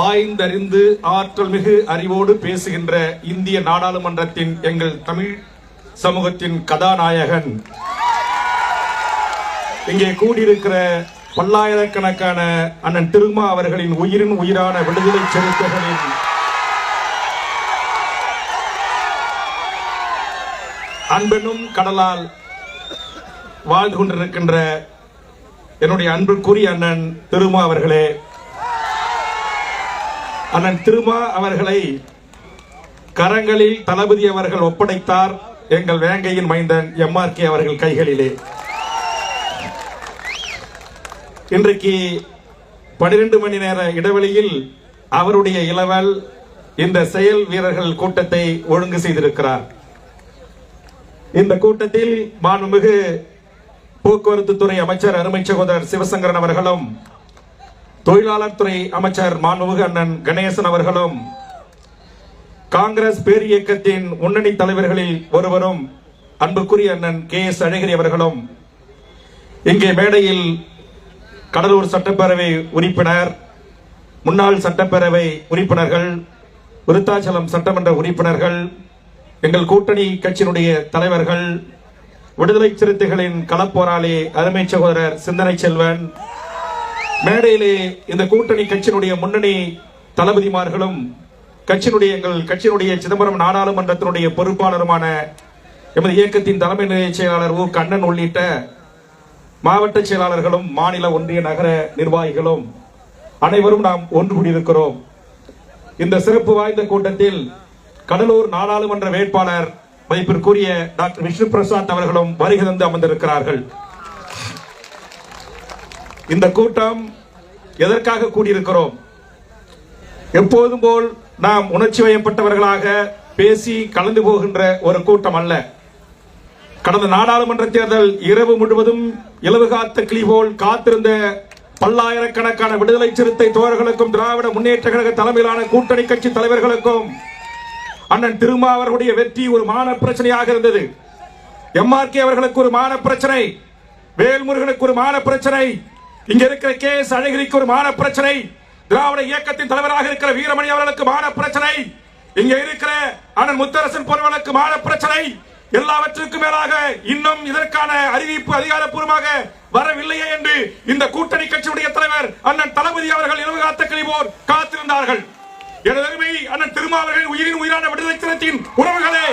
ஆய்ந்தறிந்து ஆற்றல் மிகு அறிவோடு பேசுகின்ற இந்திய நாடாளுமன்றத்தின் எங்கள் தமிழ் சமூகத்தின் கதாநாயகன். இங்கே கூடியிருக்கிற பல்லாயிரக்கணக்கான அண்ணன் திருமா அவர்களின் உயிரின் உயிரான விடுதலை சிறுத்தைகளின் அன்பெனும் கடலால் வாழ்ந்து கொண்டிருக்கின்ற என்னுடைய அன்புக்குரிய அண்ணன் திருமா அவர்களே அண்ணன் திருமா அவர்களை கரங்களில் தளபதி அவர்கள் ஒப்படைத்தார் எங்கள் வேங்கையின் மைந்தன் எம்ஆர்கே அவர்கள் கைகளிலே. இன்றைக்கு பனிரெண்டு மணி நேர இடைவெளியில் அவருடைய இளவல் இந்த செயல் வீரர்கள் கூட்டத்தை ஒழுங்கு செய்திருக்கிறார். இந்த கூட்டத்தில் மாண்புமிகு போக்குவரத்து துறை அமைச்சர் அருமை சகோதரர் சிவசங்கரன் அவர்களும் தொழிலாளர் துறை அமைச்சர் மாண்புமிகு அண்ணன் கணேசன் அவர்களும் காங்கிரஸ் பேர் இயக்கத்தின் முன்னணி தலைவர்களில் ஒருவரும் அன்புக்குரிய அண்ணன் கே எஸ் அழகிரி அவர்களும் இங்கே மேடையில் கடலூர் சட்டப்பேரவை உறுப்பினர் முன்னாள் சட்டப்பேரவை உறுப்பினர்கள் விருத்தாச்சலம் சட்டமன்ற உறுப்பினர்கள் எங்கள் கூட்டணி கட்சியினுடைய தலைவர்கள் விடுதலை சிறுத்தைகளின் களப்போராளி அருமை சகோதரர் சிந்தனை செல்வன் மேடையிலே இந்த கூட்டணி கட்சியினுடைய முன்னணி தளபதிமார்களும் கட்சியினுடைய எங்கள் கட்சியினுடைய சிதம்பரம் நாடாளுமன்றத்தினுடைய பொறுப்பாளருமான எமது இயக்கத்தின் தலைமை நிலைய செயலாளர் உ. கண்ணன் உள்ளிட்ட மாவட்ட செயலாளர்களும் மாநில ஒன்றிய நகர நிர்வாகிகளும் அனைவரும் நாம் ஒன்று கூடியிருக்கிறோம். இந்த சிறப்பு வாய்ந்த கூட்டத்தில் கடலூர் நாடாளுமன்ற வேட்பாளர் மதிப்பிற்குரிய டாக்டர் விஷ்ணு பிரசாத் அவர்களும் வருகை தந்து அமர்ந்திருக்கிறார்கள். இந்த கூட்டம் எதற்காக கூடியிருக்கிறோம்? எப்போதும் போல் நாம் உணர்ச்சி வயப்பட்டவர்களாக பேசி கலந்து போகின்ற ஒரு கூட்டம் அல்ல. கடந்த நாடாளுமன்ற தேர்தல் இரவு முழுவதும் இலவு காத்த கிளி போல் காத்திருந்த பல்லாயிரக்கணக்கான விடுதலை சிறுத்தை தோழர்களுக்கும் திராவிட முன்னேற்ற கழக தலைமையிலான கூட்டணி கட்சி தலைவர்களுக்கும் அண்ணன் திருமா அவர்களுடைய வெற்றி ஒரு மான பிரச்சனையாக இருந்தது. எம்ஆர்கே அவர்களுக்கு ஒரு மான பிரச்சனை வேல்முருகனுக்கு ஒரு மான பிரச்சனை இங்க இருக்கிற கே எஸ் அழகிரிக்கு ஒரு மான பிரச்சனை திராவிட இயக்கத்தின் தலைவராக இருக்கிற வீரமணி அவர்களுக்கு மான பிரச்சனை இங்க இருக்கிற அண்ணன் முத்தரசன் போன்றவர்களுக்கு மான பிரச்சனை எல்லாவற்றுக்கும் மேலாக இன்னும் இதற்கான அறிவிப்பு அதிகாரப்பூர்வமாக வரவில்லையே என்று இந்த கூட்டணி கட்சியுடைய தலைவர் அண்ணன் தளபதி அவர்கள் இரவு காத்த கிளிபோர் காத்திருந்தார்கள். எனது அருமை அண்ணன் திருமாவர்கள் உயிரின் உயிரான விடுதலை தினத்தின் உறவுகளே.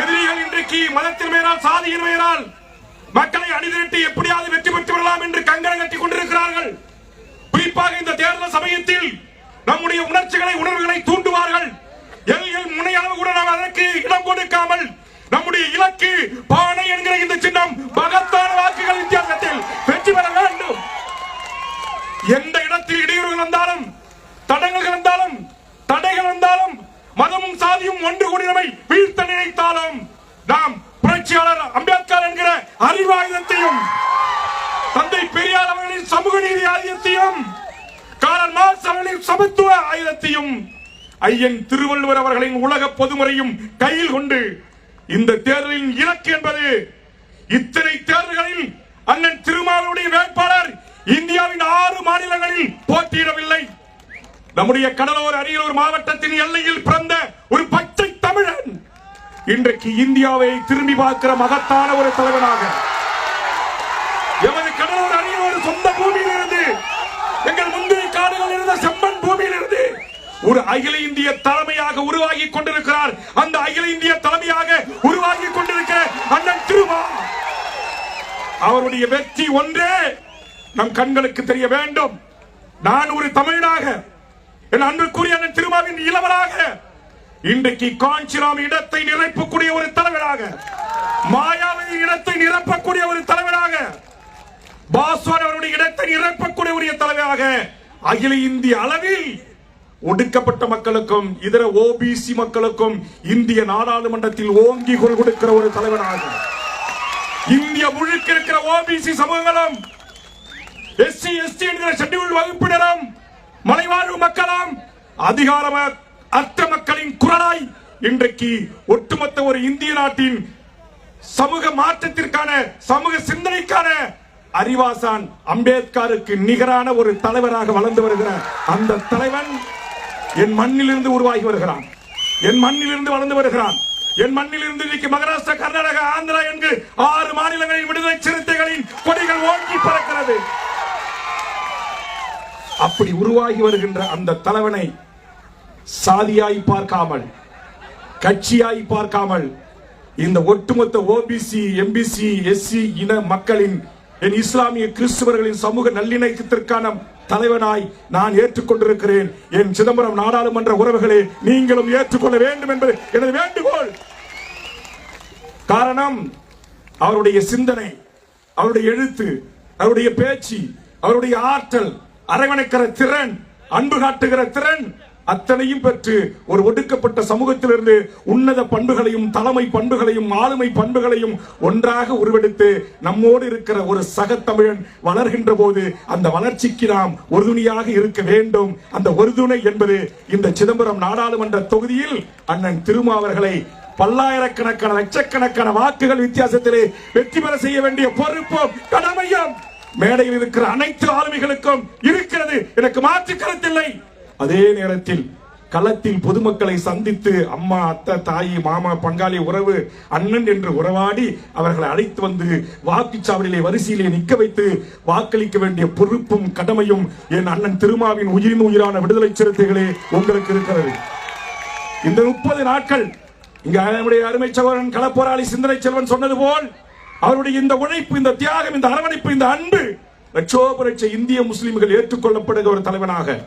எதிரிகள் இன்றைக்கு மதத்தின் பெயரால் சாதியின் பெயரால் மக்களை அணிதிரட்டி எப்படியாவது வெற்றி பெற்று விடலாம் என்று கங்கணம் கட்டிக் கொண்டிருக்கிறார்கள். குறிப்பாக இந்த தேர்தல் சமயத்தில் நம்முடைய உணர்ச்சிகளை உணர்வுகளை தூண்டுவார்கள். எல் எல் முனையளவு கூட நாம் அதற்கு இடம் கொடுக்காமல் நம்முடைய இலக்கு பானை என்கிற இந்த சின்னம் மகத்தான வாக்குகள் வித்தியாசத்தில் வெற்றி பெற வேண்டும். எந்த இடத்தில் இடையூறுகள் வந்தாலும் தடங்கள் வந்தாலும் தடைகள் வந்தாலும் மதமும் சாதியும் ஒன்று கூடியவை வீழ்த்த நினைத்தாலும் நாம் புரட்சியாளர் அம்பேத்கர் என்கிற அறிவாயுதத்தையும் தந்தை பெரியார் அவர்களின் சமூக நீதி ஆயுதத்தையும் காலன் மார்க்ஸ் அவர்களின் சமத்துவ ஆயுதத்தையும் ஐயன் திருவள்ளுவர் அவர்களின் உலக பொதுமுறையும் கையில் கொண்டு இந்த தேர்தலின் இலக்கு என்பது இத்தனை தேர்தல்களில் அண்ணன் திருமாவளுடைய வேட்பாளர் இந்தியாவின் ஆறு மாநிலங்களில் போட்டியிடவில்லை. நம்முடைய கடலோர் அரியலூர் மாவட்டத்தின் எல்லையில் பிறந்த ஒரு பச்சை இன்றைக்கு இந்தியாவை திரும்பி பார்க்கிற மகத்தான ஒரு தலைவனாக. எமது கடலூர் அணியோடு சொந்த பூமியில் இருந்து எங்கள் முந்திரி காடுகள் இருந்த செம்மண் பூமியில் இருந்து ஒரு அகில இந்திய தலைமையாக உருவாகி கொண்டிருக்கிறார். அந்த அகில இந்திய தலைமையாக உருவாகி கொண்டிருக்கிற அண்ணன் திருமா. அவருடைய வெற்றி ஒன்றே நம் கண்களுக்கு தெரிய வேண்டும். நான் ஒரு தமிழனாக என் அன்புக்குரிய அண்ணன் திருமாவின் இளவராக இன்றைக்கு காஞ்சிராம் இடத்தை நிரப்பக்கூடிய ஒரு தலைவராக மாயாவதி இடத்தை நிரப்பக்கூடிய ஒரு தலைவராக பாஸ்வான் அவருடைய இடத்தை நிரப்பக்கூடிய ஒரு தலைவராக அகில இந்திய அளவில் ஒடுக்கப்பட்ட மக்களுக்கும் இதர ஓபிசி மக்களுக்கும் இந்திய நாடாளுமன்றத்தில் ஓங்கி குரல் கொடுக்கிற ஒரு தலைவராக இந்திய முழுக்க இருக்கிற ஓபிசி சமூகங்களும் எஸ்சி எஸ்டி என்கிற ஷெட்யூல் வகுப்பினரும் மலைவாழ்வு மக்களும் அதிகாரமாக அர்த்த மக்களின் குரலாய் இன்றைக்கு ஒட்டுமொத்த ஒரு இந்திய நாட்டின் சமூக மாற்றத்திற்கான சமூக சிந்தனைக்கான அறிவாசான் அம்பேத்கருக்கு நிகரான ஒரு தலைவராக வளர்ந்து வருகிற அந்த தலைவன் என் மண்ணிலிருந்து உருவாகி வருகிறான். என் மண்ணிலிருந்து வளர்ந்து வருகிறான். என் மண்ணிலிருந்து இன்னைக்கு மகாராஷ்டிரா கர்நாடகா ஆந்திரா என்று ஆறு மாநிலங்களின் விடுதலை சிறுத்தைகளின் கொடிகள் ஓங்கி பறக்கிறது. அப்படி உருவாகி வருகின்ற அந்த தலைவனை சாதியாய் பார்க்காமல் கட்சியாய் பார்க்காமல் இந்த ஒட்டுமொத்த ஓபிசி எம்பிசி எஸ்சி இன மக்களின் என் இஸ்லாமிய கிறிஸ்துவர்களின் சமூக நல்லிணக்கத்திற்கான தலைவனாய் நான் ஏற்றுக்கொண்டிருக்கிறேன். என் சிதம்பரம் நாடாளுமன்ற உறவுகளே நீங்களும் ஏற்றுக்கொள்ள வேண்டும் என்பது எனது வேண்டுகோள். காரணம் அவருடைய சிந்தனை அவருடைய எழுத்து அவருடைய பேச்சு அவருடைய ஆற்றல் அரவணைக்கிற திறன் அன்பு காட்டுகிற திறன் அத்தனையும் பெற்று ஒரு ஒடுக்கப்பட்ட சமூகத்திலிருந்து உன்னத பண்புகளையும் தலைமை பண்புகளையும் ஆளுமை பண்புகளையும் ஒன்றாக உருவெடுத்து நம்மோடு இருக்கிற ஒரு சகத்தமிழன் வளர்கின்ற போது அந்த வளர்ச்சிக்கு நாம் உறுதுணையாக இருக்க வேண்டும். அந்த உறுதுணை என்பது இந்த சிதம்பரம் நாடாளுமன்ற தொகுதியில் அண்ணன் திருமாவர்களை பல்லாயிரக்கணக்கான லட்சக்கணக்கான வாக்குகள் வித்தியாசத்திலே வெற்றி பெற செய்ய வேண்டிய பொறுப்பும் கடமையும் மேடையில் இருக்கிற அனைத்து ஆளுமைகளுக்கும் இருக்கிறது. எனக்கு மாற்று கருத்தில்லை. அதே நேரத்தில் களத்தில் பொதுமக்களை சந்தித்து அம்மா அத்தை தாய் மாமா பங்காளி உறவு அண்ணன் என்று உறவாடி அவர்களை அழைத்து வந்து வாக்குச்சாவடியிலே வரிசையிலே நிற்க வைத்து வாக்களிக்க வேண்டிய பொறுப்பும் கடமையும் என் அண்ணன் திருமாவின் உயிரின் உயிரான விடுதலை சிறுத்தைகளே உங்களுக்கு இருக்கிறது. இந்த முப்பது நாட்கள் இங்க நம்முடைய அருமை சகோதரன் களப்போராளி சிந்தனை செல்வன் சொன்னது போல் அவருடைய இந்த உழைப்பு இந்த தியாகம் இந்த அரவணைப்பு இந்த அன்பு லட்சோபலட்ச இந்திய முஸ்லிம்கள் ஏற்றுக்கொள்ளப்படுகிற ஒரு தலைவனாக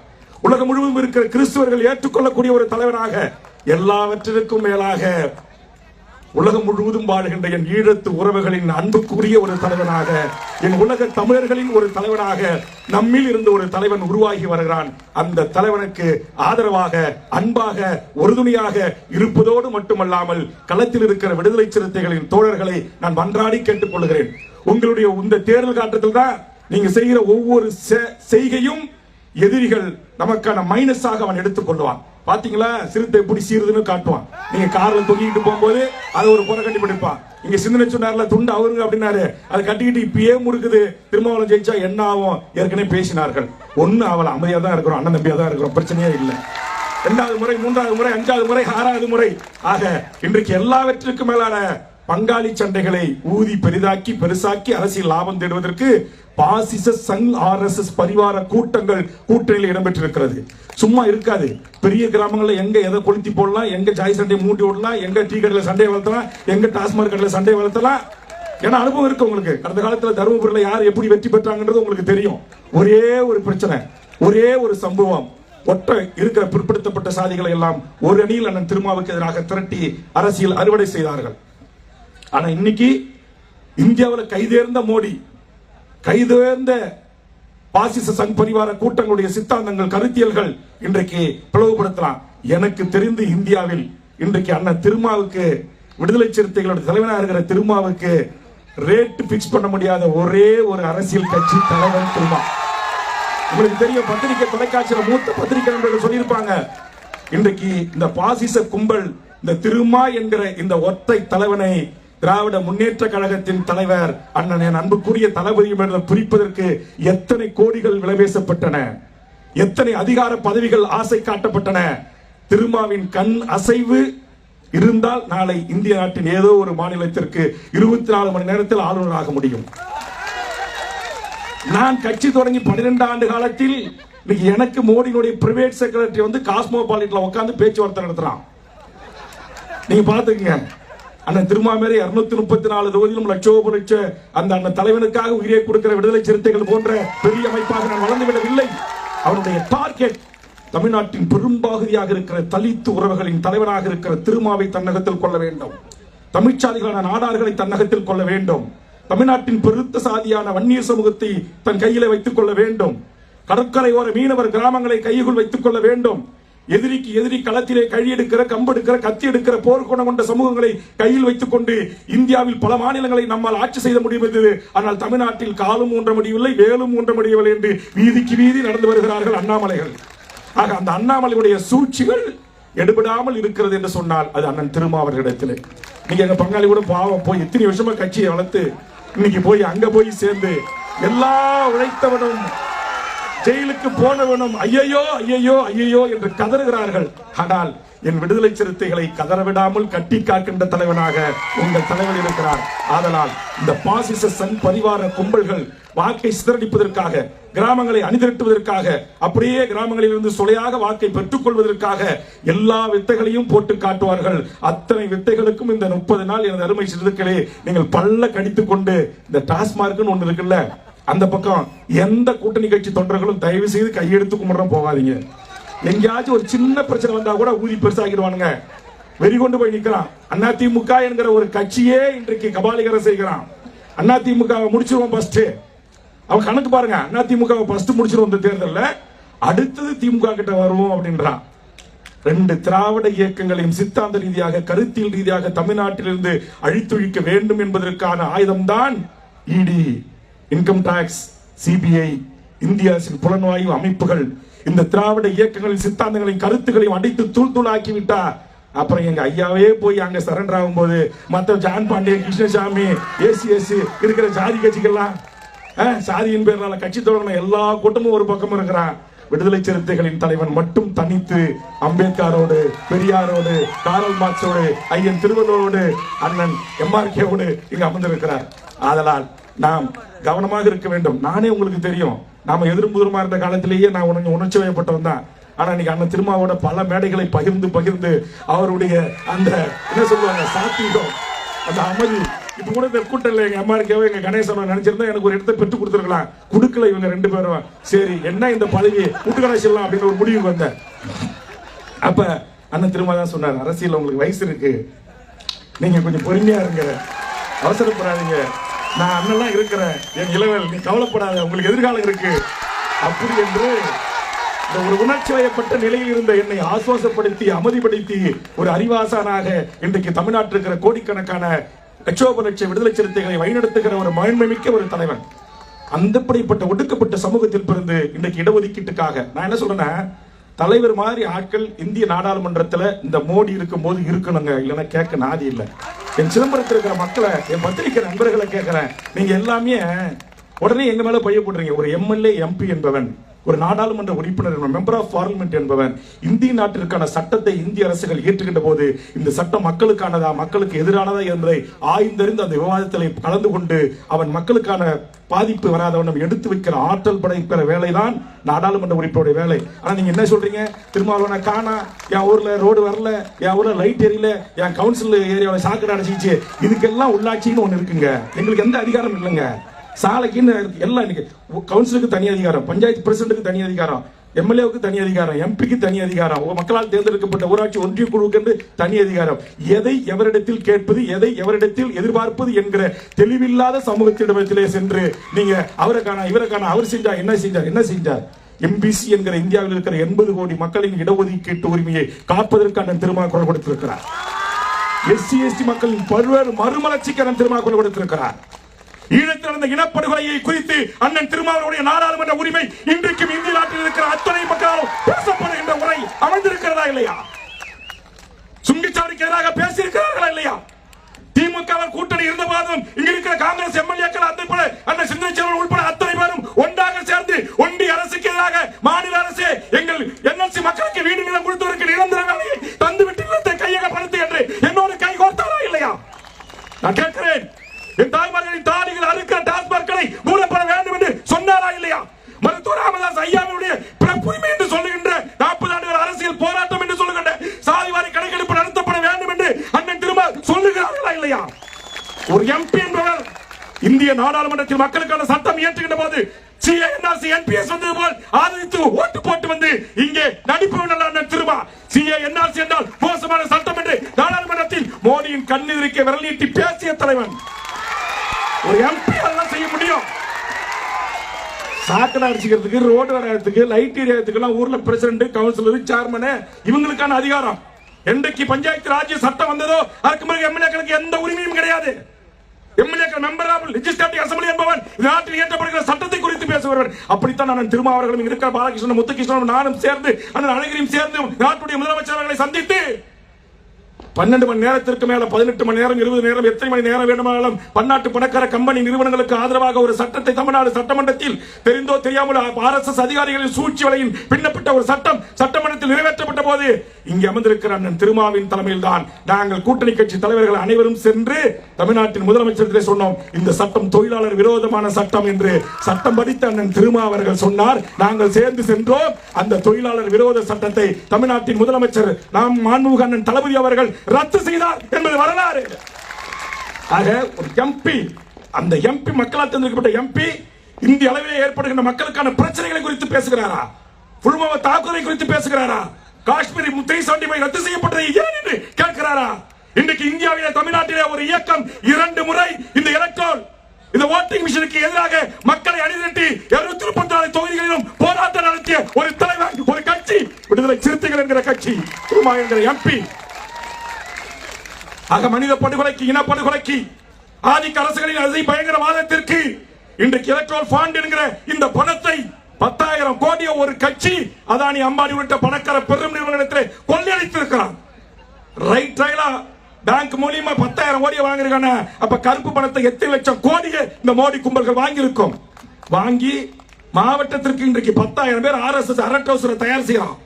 உலகம் முழுவதும் இருக்கிற கிறிஸ்தவர்கள் ஏற்றுக்கொள்ளக்கூடிய ஒரு தலைவனாக எல்லாவற்றிற்கும் மேலாக உலகம் முழுவதும் வாழ்கின்ற என் ஈழத்து உறவுகளின் அன்புக்குரிய ஒரு தலைவனாக என் உலக தமிழர்களின் ஒரு தலைவனாக நம்மில் இருந்து ஒரு தலைவன் உருவாகி வருகிறான். அந்த தலைவனுக்கு ஆதரவாக அன்பாக உறுதுணையாக இருப்பதோடு மட்டுமல்லாமல் களத்தில் இருக்கிற விடுதலை சிறுத்தைகளின் தோழர்களை நான் மன்றாடி கேட்டுக்கொள்கிறேன். உங்களுடைய இந்த தேர்தல் காட்டத்தில் தான் நீங்க செய்கிற ஒவ்வொரு செ- செய்கையும் எதிரிகள் நமக்கான மைனஸாக அவன் எடுத்துக் கொள்வான் பாத்தீங்களா? சிறுத்தை எப்படி சீருதுன்னு காட்டுவான். நீங்க கார்ல தொங்கிட்டு போகும்போது அதை ஒரு புற கட்டி பிடிப்பான். இங்க சிந்தனை சொன்னார்ல துண்டு அவருங்க அப்படின்னாரு. அதை கட்டிக்கிட்டு இப்பயே முறுக்குது. திருமாவளம் ஜெயிச்சா என்ன ஆகும்? ஏற்கனவே பேசினார்கள். ஒண்ணு அவள் அமைதியா தான் இருக்கிறோம் அண்ணன் தம்பியா தான் இருக்கிறோம் பிரச்சனையே இல்லை. இரண்டாவது முறை மூன்றாவது முறை அஞ்சாவது முறை ஆறாவது முறை. ஆக இன்றைக்கு எல்லாவற்றிற்கும் மேலான பங்காளி சண்டைகளை ஊதி பெரிதாக்கி பெருசாக்கி அரசியல் லாபம் தேடுவதற்கு பாசிச சங் ஆர்எஸ்எஸ் பரிவார கூட்டங்கள் கூட்டணியில் இடம்பெற்றிருக்கிறது. சும்மா இருக்காது. பெரிய கிராமங்களில் எங்க எதை கொளுத்தி போடலாம் எங்க ஜாய் சண்டை மூட்டி விடலாம் எங்க டீ கடையில் சண்டையை வளர்த்தலாம் எங்க டாஸ்மாக் கடையில் சண்டையை வளர்த்தலாம். ஏன்னா அனுபவம் இருக்கு உங்களுக்கு. கடந்த காலத்தில் தருமபுரியில் யார் எப்படி வெற்றி பெற்றாங்கன்றது உங்களுக்கு தெரியும். ஒரே ஒரு பிரச்சனை ஒரே ஒரு சம்பவம். ஒற்றை இருக்கிற பிற்படுத்தப்பட்ட சாதிகளை எல்லாம் ஒரு அணியில் அண்ணன் திருமாவுக்கு எதிராக திரட்டி அரசியல் அறுவடை செய்தார்கள். ஆனா இன்னைக்கு இந்தியாவில் கைதேர்ந்த மோடி கைதேர்ந்த பாசிச சங் பரிவார கூட்டங்களுடைய சித்தாந்தங்கள் கருத்தியல்கள் இன்றைக்கு பிளவுபடுத்தலாம். எனக்கு தெரிந்து இந்தியாவில் இன்றைக்கு அண்ணன் திருமாவுக்கு விடுதலை சிறுத்தைகளோட தலைவனாக இருக்கிற திருமாவுக்கு ரேட் பிக்ஸ் பண்ண முடியாத ஒரே ஒரு அரசியல் கட்சி தலைவன் திருமா. உங்களுக்கு தெரியும் பத்திரிகை தொலைக்காட்சியில் மூத்த பத்திரிகை நண்பர்கள் சொல்லியிருப்பாங்க இன்றைக்கு இந்த பாசிச கும்பல் இந்த திருமா என்கிற இந்த ஒற்றை தலைவனை திராவிட முன்னேற்ற கழகத்தின் தலைவர் அண்ணன் என் அன்புக்குரிய தளபதி பிரிப்பதற்கு எத்தனை கோடிகள் விளைவேசப்பட்டன எத்தனை அதிகார பதவிகள் ஆசை காட்டப்பட்டன. திருமாவின் கண் அசைவு இருந்தால் நாளை இந்திய நாட்டின் ஏதோ ஒரு மாநிலத்திற்கு இருபத்தி நாலு மணி நேரத்தில் ஆளுநராக முடியும். நான் கட்சி தொடங்கி 12 ஆண்டு காலத்தில் இன்னைக்கு எனக்கு மோடியினுடைய பிரைவேட் செக்ரட்டரி வந்து காஸ்மோபாலிட்ல உட்காந்து பேச்சுவார்த்தை நடத்துறான். நீங்க பாத்துக்கங்க அண்ணன் திருமாமேரை இருநூத்தி முப்பத்தி நாலு தொகுதியிலும் லட்சோப லட்ச அந்த அண்ணன் தலைவனுக்காக உயிரை கொடுக்கிற விடுதலை சிறுத்தைகள் போன்ற பெரிய அமைப்பாக நான் வளர்ந்துவிடவில்லை. அவருடைய டார்கெட் தமிழ்நாட்டின் பெரும்பகுதியாக இருக்கிற தலித்து உறவுகளின் தலைவராக இருக்கிற திருமாவை தன்னகத்தில் கொள்ள வேண்டும். தமிழ்ச்சாதிகளான நாடார்களை தன்னகத்தில் கொள்ள வேண்டும். தமிழ்நாட்டின் பெருத்த சாதியான வன்னியர் சமூகத்தை தன் கையில வைத்துக் கொள்ள வேண்டும். கடற்கரையோர மீனவர் கிராமங்களை கையுக்குள் வைத்துக் கொள்ள வேண்டும். எதிரிக்கு எதிரி களத்திலே கழியெடுக்கிற கம்பெடுக்கிற கத்தி எடுக்கிற போர்க்குணம் கொண்ட சமூகங்களை கையில் வைத்துக் கொண்டு இந்தியாவில் பல மாநிலங்களை நம்மால் ஆட்சி செய்த முடியும் இருந்தது ஆனால் தமிழ்நாட்டில் காலும் ஊன்ற முடியவில்லை வேலும் ஊன்ற முடியவில்லை என்று வீதிக்கு வீதி நடந்து வருகிறார்கள் அண்ணாமலைகள். ஆக அந்த அண்ணாமலையுடைய சூழ்ச்சிகள் எடுபடாமல் இருக்கிறது என்று சொன்னால் அது அண்ணன் திருமாவர்களிடத்திலே. நீங்க எங்க பங்காளி கூட பாவம் போய் எத்தனை வருஷமா கட்சியை வளர்த்து இன்னைக்கு போய் அங்க போய் சேர்ந்து எல்லா உழைத்தவனும் ஜெயிலுக்கு போனவனும் ஐயையோ ஐயையோ ஐயையோ என்று கதறுகிறார்கள். ஆனால் என் விடுதலை சிறுத்தைகளை கதற விடாமல் கட்டி காக்கின்ற தலைவனாக உங்கள் தலைவர் இருக்கிறார். ஆதலால் இந்த பாசிச சன் பரிவார கும்பல்கள் வாக்கை சிதறடிப்பதற்காக கிராமங்களை அணிதிரட்டுவதற்காக அப்படியே கிராமங்களில் இருந்து சுளையாக வாக்கை பெற்றுக் கொள்வதற்காக எல்லா வித்தைகளையும் போட்டு காட்டுவார்கள். அத்தனை வித்தைகளுக்கும் இந்த முப்பது நாள் எனது அருமை சிறுத்தைகளே நீங்கள் பல்ல கடித்துக் கொண்டு இந்த டாஸ்மார்க்னு ஒன்று இருக்குல்ல அந்த பக்கம் எந்த கூட்டணி கட்சி தொண்டர்களும் தயவு செய்து கையெடுத்து கும்பிடுற போகாதீங்க. எங்கேயாச்சும் ஒரு சின்ன பிரச்சனை வந்தா கூட ஊதி பெருசாக்கிடுவானுங்க. வெறி கொண்டு போய் நிற்கிறான் அண்ணா திமுக என்கிற ஒரு கட்சியே இன்றைக்கு கபாலிகரம் செய்கிறான். அண்ணா முடிச்சிருவோம் ஃபர்ஸ்ட் அவன் கணக்கு பாருங்க அண்ணா ஃபர்ஸ்ட் முடிச்சிருவோம் இந்த தேர்தலில். அடுத்தது திமுக கிட்ட வருவோம் அப்படின்றான். ரெண்டு திராவிட இயக்கங்களையும் சித்தாந்த ரீதியாக கருத்தியல் ரீதியாக தமிழ்நாட்டிலிருந்து அழித்தொழிக்க வேண்டும் என்பதற்கான ஆயுதம்தான் இடி. இன்கம் டாக்ஸ் சிபிஐ இந்திய அரசின் புலனாய்வு அமைப்புகள் இந்த திராவிட இயக்கங்களின் சித்தாந்தங்களையும் கருத்துக்களையும் அடித்து தூள் தூளாக்கி விட்டா அப்புறம் எங்க ஐயாவே போய் அங்க சரண்டர் ஆகும்போது மற்ற ஜான் பாண்டியன் கிருஷ்ணசாமி ஏசி ஏசி இருக்கிற ஜாதி கட்சிகள்லாம் சாதியின் பேர்னால கட்சி தொடங்கின எல்லா கூட்டமும் ஒரு பக்கம் இருக்கிறான் விடுதலை சிறுத்தைகளின் தலைவன் மட்டும் தனித்து அம்பேத்கரோடு பெரியாரோடு காரல் மார்க்ஸோடு ஐயன் திருவள்ளுவரோடு அண்ணன் எம்ஆர்கேவோடு இங்கு அமர்ந்திருக்கிறார். ஆதலால் நாம் கவனமாக இருக்க வேண்டும். நானே உங்களுக்கு தெரியும். நாம எதிர்முதிரமா இருந்த காலத்திலேயே நான் உனக்கு உணர்ச்சி வயப்பட்டவன் தான். ஆனா இன்னைக்கு அண்ணன் திருமாவோட பல மேடைகளை பகிர்ந்து பகிர்ந்து அவருடைய அந்த என்ன சொல்லுவாங்க சாத்தியம் அந்த அமைதி இப்ப கூட இந்த கூட்டம் எங்க அம்மா இருக்கவே எங்க கணேசன் நினைச்சிருந்தா எனக்கு ஒரு இடத்தை பெற்று கொடுத்துருக்கலாம். கொடுக்கல இவங்க ரெண்டு பேரும். சரி என்ன இந்த பதவி? கூட்டு கணேசன் அப்படின்னு ஒரு முடிவுக்கு வந்தேன். அப்ப அண்ணன் திரும்ப தான் சொன்னார் அரசியல் உங்களுக்கு வயசு இருக்கு. நீங்க கொஞ்சம் பொறுமையா இருங்க. அவசரப்படாதீங்க. நான் அண்ணெல்லாம் இருக்கிறேன் என் இளவல் நீ கவலைப்படாத உங்களுக்கு எதிர்காலம் இருக்கு. அப்படி என்று இந்த ஒரு உணர்ச்சி வயப்பட்ட நிலையில் இருந்த என்னை ஆசுவாசப்படுத்தி அமைதிப்படுத்தி ஒரு அறிவாசானாக இன்றைக்கு தமிழ்நாட்டில் இருக்கிற கோடிக்கணக்கான லட்சோப லட்ச விடுதலை சிறுத்தைகளை வழிநடத்துகிற ஒரு மயன்மைமிக்க ஒரு தலைவன். அந்தப்படிப்பட்ட ஒடுக்கப்பட்ட சமூகத்தில் பிறந்து இன்றைக்கு இடஒதுக்கீட்டுக்காக நான் என்ன சொல்றேன்னா தலைவர் மாதிரி ஆட்கள் இந்திய நாடாளுமன்றத்துல இந்த மோடி இருக்கும்போது இருக்கணுங்க. இல்லைன்னா கேட்க நாதி இல்லை. என் சிதம்பரத்தில் இருக்கிற மக்களை என் பத்திரிகை நண்பர்களை கேட்குறேன். நீங்க எல்லாமே உடனே எங்க மேல பைய போடுறீங்க ஒரு எம்எல்ஏ எம்பி என்பவன். ஒரு நாடாளுமன்ற உறுப்பினர் மெம்பர் ஆஃப் பார்லிமெண்ட் என்பவன் இந்திய நாட்டிற்கான சட்டத்தை இந்திய அரசுகள் இயற்றுகின்ற போது இந்த சட்டம் மக்களுக்கானதா மக்களுக்கு எதிரானதா என்பதை ஆய்ந்தறிந்து அந்த விவாதத்தில் கலந்து கொண்டு அவன் மக்களுக்கான பாதிப்பு வராதவன் எடுத்து வைக்கிற ஆற்றல் படைக்கிற வேலைதான் நாடாளுமன்ற உறுப்பினருடைய வேலை. ஆனால் நீங்க என்ன சொல்றீங்க? திருமாவளவனை காணா என் ஊர்ல ரோடு வரல என் ஊர்ல லைட் எரியல என் கவுன்சில் ஏரியாவில் சாக்கடை அடைச்சிச்சு இதுக்கெல்லாம் உள்ளாட்சின்னு ஒன்று இருக்குங்க. எங்களுக்கு எந்த அதிகாரம் இல்லைங்க. சாலைக்குன்னு எல்லாம் இன்னைக்கு கவுன்சிலுக்கு தனி அதிகாரம் பஞ்சாயத்து பிரசிடண்ட்டுக்கு தனி அதிகாரம் எம்எல்ஏவுக்கு தனி அதிகாரம் எம்பிக்கு தனி அதிகாரம் மக்களால் தேர்ந்தெடுக்கப்பட்ட ஊராட்சி ஒன்றிய குழுவுக்கு தனி அதிகாரம். எதை எவரிடத்தில் கேட்பது எதை எவரிடத்தில் எதிர்பார்ப்பது என்கிற தெளிவில்லாத சமூகத்திடத்திலே சென்று நீங்க அவரை காண இவரை காண அவர் செஞ்சார் என்ன செஞ்சார் என்ன செஞ்சார்? எம்பிசி என்கிற இந்தியாவில் இருக்கிற எண்பது கோடி மக்களின் இடஒதுக்கீட்டு உரிமையை காப்பதற்கான திருமண குரல் கொடுத்திருக்கிறார். எஸ்சி எஸ்டி மக்களின் பல்வேறு மறுமலர்ச்சிக்கான திருமண குரல் கொடுத்திருக்கிறார். ஈழத்தில் நடந்த இனப்படுகொலையை குறித்து அண்ணன் திருமாவளவுடைய நாடாளுமன்ற உரிமை இன்றைக்கும் இந்திய நாட்டில் இருக்கிற அத்தனை மக்களாலும் பேசப்படுகின்ற உரை அமைந்திருக்கிறதா இல்லையா? சுங்கிச்சாவடிக்கு எதிராக பேசியிருக்கிறார்களா இல்லையா? திமுக கூட்டணி இருந்த போதும் இங்க இருக்கிற காங்கிரஸ் எம்எல்ஏக்கள் அந்த போல அந்த சிந்தனை உட்பட அத்தனை பேரும் ஒன்றாக சேர்ந்து ஒன்றிய அரசுக்கு எதிராக மாநில அரசு எங்கள் என்எல்சி மக்களுக்கு வீடு நிலம் கொடுத்தவருக்கு நிரந்தர வேலையை தந்து விட்டு கையகப்படுத்து என்று என்னோடு கை கோர்த்தாரா இல்லையா? நான் கேட்கிறேன் என் தாய்மார்களின் தாலிகள் அறுக்கிற டாஸ்மார்க்களை மூடப்பட வேண்டும் என்று சொன்னாரா இல்லையா மருத்துவர் ராமதாஸ் ஐயாவுடைய பிறப்புரிமை என்று சொல்லுகின்ற நாற்பது ஆண்டுகள் அரசியல் போராட்டம் என்று சொல்லுகின்ற சாதிவாரி கணக்கெடுப்பு நடத்தப்பட வேண்டும் என்று அண்ணன் திரும்ப சொல்லுகிறார்களா இல்லையா ஒரு எம்பி என்பவர் இந்திய நாடாளுமன்றத்தில் மக்களுக்கான சட்டம் இயற்றுகின்ற போது சிஏஎன்ஆர்சி என்பிஎஸ் வந்தது போல் ஆதரித்து ஓட்டு போட்டு வந்து இங்கே நடிப்பு நல்லா திருமா சிஏஎன்ஆர்சி என்றால் மோசமான சட்டம் என்று நாடாளுமன்றத்தில் மோடியின் கண்ணெதிரிக்க விரல் நீட்டி பேசிய தலைவன். ஒரு எம்பி அதெல்லாம் செய்ய முடியும். சாக்கடை அடிச்சுக்கிறதுக்கு ரோடு வரையறதுக்கு லைட் ஏரியாத்துக்கு எல்லாம் ஊர்ல பிரசிடண்ட் கவுன்சிலர் சேர்மன் இவங்களுக்கான அதிகாரம். என்றைக்கு பஞ்சாயத்து ராஜ்ய சட்டம் வந்ததோ அதுக்கு பிறகு எம்எல்ஏக்களுக்கு எந்த உரிமையும் கிடையாது. எம்எல்ஏக்கள் மெம்பர் லெஜிஸ்லேட்டிவ் அசம்பிளி என்பவன் இந்த நாட்டில் இயற்றப்படுகிற சட்டத்தை குறித்து பேசுபவர் அப்படித்தான் நான் திருமாவர்களும் இருக்கிற பாலகிருஷ்ணன் முத்துகிருஷ்ணன் நானும் சேர்ந்து அந்த அழகிரியும் சேர்ந்து நாட்டுடைய முதலமைச்சர்களை சந்தித்து பன்னெண்டு மணி நேரத்திற்கு மேல பதினெட்டு மணி நேரம் இருபது நேரம் எத்தனை மணி நேரம் வேண்டுமானாலும் பன்னாட்டு பணக்கார கம்பெனி நிறுவனங்களுக்கு ஆதரவாக ஒரு சட்டத்தை தமிழ்நாடு சட்டமன்றத்தில் தெரிந்தோ தெரியாமல் ஆர் எஸ் எஸ் அதிகாரிகளின் சூழ்ச்சி வலையில் பின்னப்பட்ட ஒரு சட்டம் சட்டமன்றத்தில் நிறைவேற்றப்பட்ட போது இங்கே அமர்ந்திருக்கிற அண்ணன் திருமாவின் தலைமையில் தான் நாங்கள் கூட்டணி கட்சி தலைவர்கள் அனைவரும் சென்று தமிழ்நாட்டின் முதலமைச்சரத்திலே சொன்னோம் இந்த சட்டம் தொழிலாளர் விரோதமான சட்டம் என்று சட்டம் படித்த அண்ணன் திருமா அவர்கள் சொன்னார். நாங்கள் சேர்ந்து சென்றோம். அந்த தொழிலாளர் விரோத சட்டத்தை தமிழ்நாட்டின் முதலமைச்சர் நாம் மாண்புமிகு அண்ணன் தளபதி அவர்கள் ரத்து செய்தார் என்பது வரலாறு. ஆக ஒரு எம்பி அந்த எம்பி மக்களால் தேர்ந்தெடுக்கப்பட்ட எம்பி இந்திய அளவிலே ஏற்படுகின்ற மக்களுக்கான பிரச்சனைகளை குறித்து பேசுகிறாரா? புல்வாமா தாக்குதலை குறித்து பேசுகிறாரா? காஷ்மீர் த்ரீ செவன்டி ஃபைவ் ரத்து செய்யப்பட்டதை ஏன் என்று கேட்கிறாரா? இன்றைக்கு இந்தியாவிலே தமிழ்நாட்டிலே ஒரு இயக்கம் இரண்டு முறை இந்த எலக்ட்ரோல் இந்த ஓட்டிங் மிஷினுக்கு எதிராக மக்களை அணிதிரட்டி இருநூத்தி முப்பத்தி நாலு தொகுதிகளிலும் போராட்டம் நடத்திய ஒரு தலைவர் ஒரு கட்சி விடுதலை சிறுத்தைகள் என்கிற கட்சி. என்கிற எம்பி ஆக மனித படுகொலைக்கு இனப்படுகொலைக்கு ஆதிக்க அரசுகளின் அதி பயங்கரவாதத்திற்கு இன்றைக்கு எலக்ட்ரல் ஃபண்ட் என்கிற இந்த பணத்தை பத்தாயிரம் கோடிய ஒரு கட்சி அதானி அம்பானி உள்ளிட்ட பணக்கார பெரும் நிறுவனத்திலே கொள்ளையடித்திருக்கிறான். ரைட் ரைலா பேங்க் மூலியமா பத்தாயிரம் கோடியை வாங்கிருக்கான அப்ப கருப்பு பணத்தை எத்தனை லட்சம் கோடியை இந்த மோடி கும்பல்கள் வாங்கியிருக்கும். வாங்கி மாவட்டத்திற்கு இன்றைக்கு பத்தாயிரம் பேர் ஆர் எஸ் எஸ் அரட்டோசரை தயார் செய்யலாம்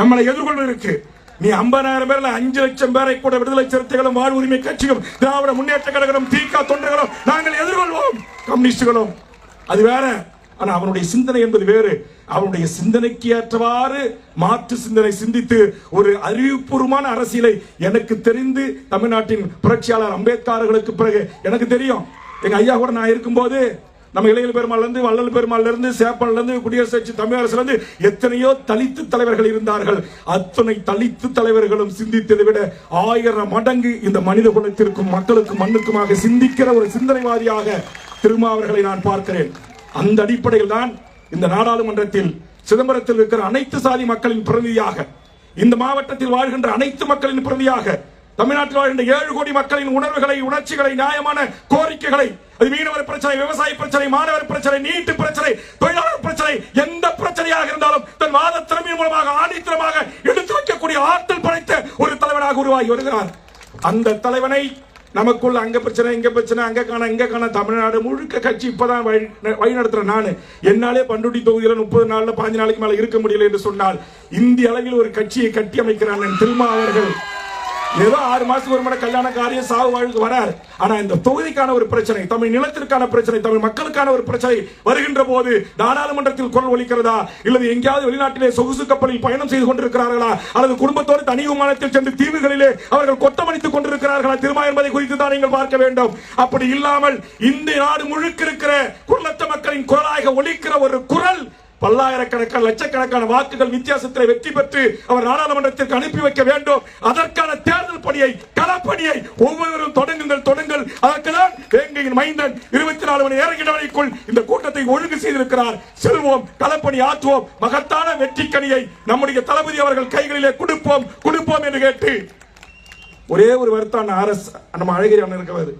நம்மளை எதிர்கொள்வதற்கு. நீ ஐம்பதாயிரம் பேர்ல அஞ்சு லட்சம் பேரை கூட விடுதலை சிறுத்தைகளும் வாழ் உரிமை கட்சிகளும் திராவிட முன்னேற்ற கழகம் தீகா தொண்டர்களும் நாங்கள் எதிர்கொள்வோம். கம்யூனிஸ்டுகளும். அது வேற. ஆனா அவனுடைய சிந்தனை என்பது வேறு. அவனுடைய சிந்தனைக்கு ஏற்றவாறு மாற்று சிந்தனை சிந்தித்து ஒரு அறிவுபூர்வமான அரசியலை எனக்கு தெரிந்து தமிழ்நாட்டின் புரட்சியாளர் அம்பேத்கர்களுக்கு பிறகு எனக்கு தெரியும். எங்க ஐயா கூட நான் இருக்கும்போது நம்ம இளைஞர் பெருமாள்ல இருந்து வள்ளல் பெருமாள்ல இருந்து சேப்பன்ல இருந்து குடியரசு கட்சி தமிழரசுல இருந்து எத்தனையோ தலித்து தலைவர்கள் இருந்தார்கள். அத்தனை தலித்து தலைவர்களும் சிந்தித்ததை விட ஆயிரம் மடங்கு இந்த மனித குலத்திற்கும் மக்களுக்கும் மண்ணுக்குமாக சிந்திக்கிற ஒரு சிந்தனைவாதியாக திருமாவர்களை நான் பார்க்கிறேன். அந்த அடிப்படையில் தான் இந்த நாடாளுமன்றத்தில் சிதம்பரத்தில் இருக்கிற அனைத்து சாதி மக்களின் பிரதிநிதியாக இந்த மாவட்டத்தில் வாழ்கின்ற அனைத்து மக்களின் பிரதியாக தமிழ்நாட்டில் வாழ்கின்ற ஏழு கோடி மக்களின் உணர்வுகளை உணர்ச்சிகளை நியாயமான கோரிக்கைகளை அது மீனவர் பிரச்சனை விவசாய பிரச்சனை மாணவர் பிரச்சனை நீட்டு பிரச்சனை தொழிலாளர் பிரச்சனை எந்த பிரச்சனையாக இருந்தாலும் தன் வாத திறமையின் மூலமாக ஆணித்தரமாக எடுத்து வைக்கக்கூடிய ஆற்றல் படைத்த ஒரு தலைவனாக உருவாகி வருகிறார். அந்த தலைவனை நமக்குள்ள அங்க பிரச்சனை இங்க பிரச்சனை அங்க காண இங்க காண தமிழ்நாடு முழுக்க கட்சி இப்பதான் வழி வழி நடத்துறேன் நானு. என்னாலே பண்டுடி தொகுதியில முப்பது நாள்ல பாஞ்சு நாளைக்கு மேல இருக்க முடியல என்று சொன்னால் இந்திய அளவில் ஒரு கட்சியை கட்டி அமைக்கிறான் திருமா அவர்கள். ஏதோ ஆறு மாசத்துக்கு ஒரு முறை கல்யாண காரியம் சாவு வாழ்க்கை வரார் ஆனா இந்த தொகுதிக்கான ஒரு பிரச்சனை தமிழ் நிலத்திற்கான பிரச்சனை தமிழ் மக்களுக்கான ஒரு பிரச்சனை வருகின்ற போது நாடாளுமன்றத்தில் குரல் ஒலிக்கிறதா? இல்லது எங்கேயாவது வெளிநாட்டிலே சொகுசு கப்பலில் பயணம் செய்து கொண்டிருக்கிறார்களா? அல்லது குடும்பத்தோடு தனி விமானத்தில் சென்று தீவுகளிலே அவர்கள் கொத்தமணித்துக் கொண்டிருக்கிறார்களா? திருமா என்பதை குறித்து தான் நீங்கள் பார்க்க வேண்டும். அப்படி இல்லாமல் இந்த நாடு முழுக்க இருக்கிற குரலற்ற மக்களின் குரலாக ஒலிக்கிற ஒரு குரல் பல்லாயிரக்கணக்கான லட்சக்கணக்கான வாக்குகள் வித்தியாசத்தில் வெற்றி பெற்று அவர் நாடாளுமன்றத்திற்கு அனுப்பி வைக்க வேண்டும். அதற்கான தேர்தல் பணியை களப்பணியை ஒவ்வொருவரும் தொடங்குங்கள் தொடங்கள் அதற்குதான் வேங்கையின் மைந்தன் இருபத்தி நாலு மணி நேர இடைவெளிக்குள் இந்த கூட்டத்தை ஒழுங்கு செய்திருக்கிறார். செல்வோம் களப்பணி ஆற்றுவோம். மகத்தான வெற்றி கனியை நம்முடைய தளபதி அவர்கள் கைகளிலே கொடுப்போம் கொடுப்போம் என்று கேட்டு. ஒரே ஒரு வருத்தான அரசு நம்ம அழகிரி அண்ணன் இருக்கிறது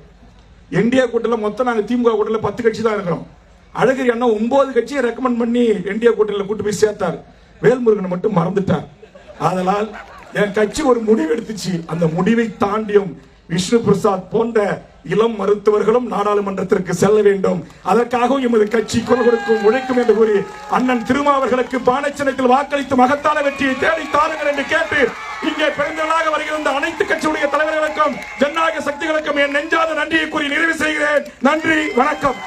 என்டிஏ கூட்டத்தில் மொத்தம் நாங்கள் திமுக கூட்டத்தில் பத்து கட்சி தான் இருக்கிறோம். அழகிரி அண்ணன் ஒன்பது கட்சியை ரெக்கமெண்ட் பண்ணி என்டிஏ கூட்டணியில் கூட்டு போய் சேர்த்தார். வேல்முருகனை மட்டும் மறந்துட்டார். அதனால் என் கட்சி ஒரு முடிவு எடுத்துச்சு. அந்த முடிவை தாண்டியும் விஷ்ணு பிரசாத் போன்ற இளம் மருத்துவர்களும் நாடாளுமன்றத்திற்கு செல்ல வேண்டும். அதற்காகவும் எமது கட்சி குரல் கொடுக்கும் உழைக்கும் என்று கூறி அண்ணன் திருமாவர்களுக்கு பானைச்சனத்தில் வாக்களித்து மகத்தான வெற்றியை தேடி தாருங்கள் என்று கேட்டு இங்கே பிறந்தவர்களாக வருகிற அனைத்து கட்சியுடைய தலைவர்களுக்கும் ஜனநாயக சக்திகளுக்கும் என் நெஞ்சாத நன்றியை கூறி நிறைவு செய்கிறேன். நன்றி வணக்கம்.